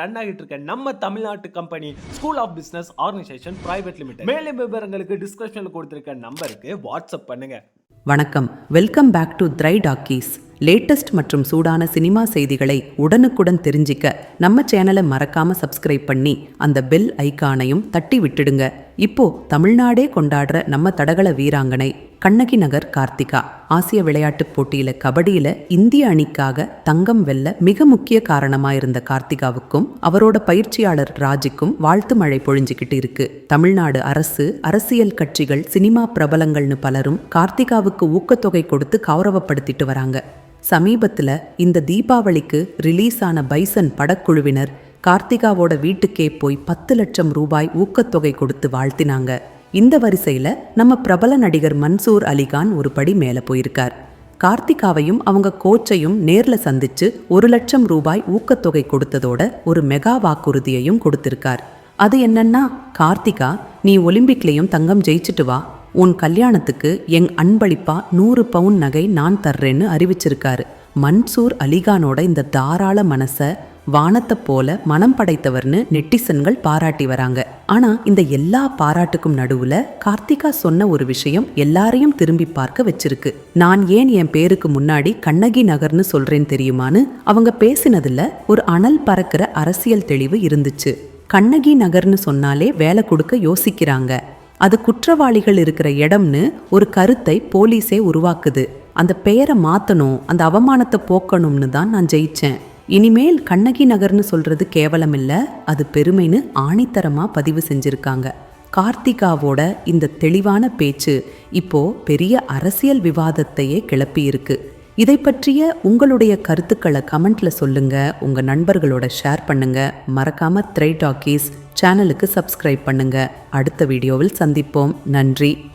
Run ஆகிட்டு இருக்க நம்ம தமிழ்நாட்டு company school of business organisation private limited மேலும் விவரங்களுக்கு டிஸ்கிரிப்ஷனில் கொடுத்திருக்க நம்பருக்கு வாட்ஸ்அப் பண்ணுங்க. வணக்கம். Welcome back to Tri Talkies latest மற்றும் சூடான சினிமா செய்திகளை உடனுக்குடன் தெரிஞ்சிக்க நம்ம சேனலை மறக்காம சப்ஸ்கிரைப் பண்ணி அந்த பெல் ஐக்கானையும் தட்டி விட்டுடுங்க. இப்போ தமிழ்நாடே கொண்டாடுற நம்ம தடகள வீராங்கனை கண்ணகி நகர் கார்த்திகா. ஆசிய விளையாட்டுப் போட்டியில கபடியில இந்திய அணிக்காக தங்கம் வெல்ல மிக முக்கிய காரணமா இருந்த கார்த்திகாவுக்கும் அவரோட பயிற்சியாளர் ராஜிக்கும் வாழ்த்து மழை பொழிஞ்சுக்கிட்டு இருக்கு. தமிழ்நாடு அரசு அரசியல் கட்சிகள் சினிமா பிரபலங்கள்னு பலரும் கார்த்திகாவுக்கு ஊக்கத்தொகை கொடுத்து கௌரவப்படுத்திட்டு வராங்க. சமீபத்துல இந்த தீபாவளிக்கு ரிலீஸ் ஆன பைசன் படக்குழுவினர் கார்த்திகாவோட வீட்டுக்கே போய் பத்து லட்சம் ரூபாய் ஊக்கத்தொகை கொடுத்து வாழ்த்தினாங்க. இந்த வரிசையில் நம்ம பிரபல நடிகர் மன்சூர் அலிகான் ஒரு படி மேலே போயிருக்கார். கார்த்திகாவையும் அவங்க கோச்சையும் நேரில் சந்திச்சு ஒரு லட்சம் ரூபாய் ஊக்கத்தொகை கொடுத்ததோட ஒரு மெகா வாக்குறுதியையும் கொடுத்திருக்கார். அது என்னன்னா கார்த்திகா நீ ஒலிம்பிக்லேயும் தங்கம் ஜெயிச்சுட்டு வா. உன் கல்யாணத்துக்கு எங் அன்பளிப்பா நூறு பவுன் நகை நான் தர்றேன்னு அறிவிச்சிருக்காரு. மன்சூர் அலிகானோட இந்த தாராள மனசை வானத்தை போல மனம் படைத்தவர்னு நெட்டிசன்கள் பாராட்டி வராங்க. ஆனா இந்த எல்லா பாராட்டுக்கும் நடுவுல கார்த்திகா சொன்ன ஒரு விஷயம் எல்லாரையும் திரும்பி பார்க்க வச்சிருக்கு. நான் ஏன் என் பேருக்கு முன்னாடி கண்ணகி நகர்னு சொல்றேன் தெரியுமான்னு அவங்க பேசினதுல ஒரு அனல் பறக்கிற அரசியல் தெளிவு இருந்துச்சு. கண்ணகி நகர்னு சொன்னாலே வேலை கொடுக்க யோசிக்கிறாங்க. அது குற்றவாளிகள் இருக்கிற இடம்னு ஒரு கருத்தை போலீஸே உருவாக்குது. அந்த பெயரை மாத்தணும் அந்த அவமானத்தை போக்கணும்னு தான் நான் ஜெயிச்சேன். இனிமேல் கண்ணகி நகர்னு சொல்றது கேவலம் அது பெருமைன்னு ஆணித்தரமா பதிவு செஞ்சிருக்காங்க. கார்த்திகாவோட இந்த தெளிவான பேச்சு இப்போ பெரிய அரசியல் விவாதத்தையே கிளப்பியிருக்கு. இதை பற்றிய உங்களுடைய கருத்துக்களை கமெண்ட்ல சொல்லுங்க உங்க நண்பர்களோட ஷேர் பண்ணுங்க. மறக்காம த்ரை டாக்கீஸ் சேனலுக்கு சப்ஸ்கிரைப் பண்ணுங்க. அடுத்த வீடியோவில் சந்திப்போம். நன்றி.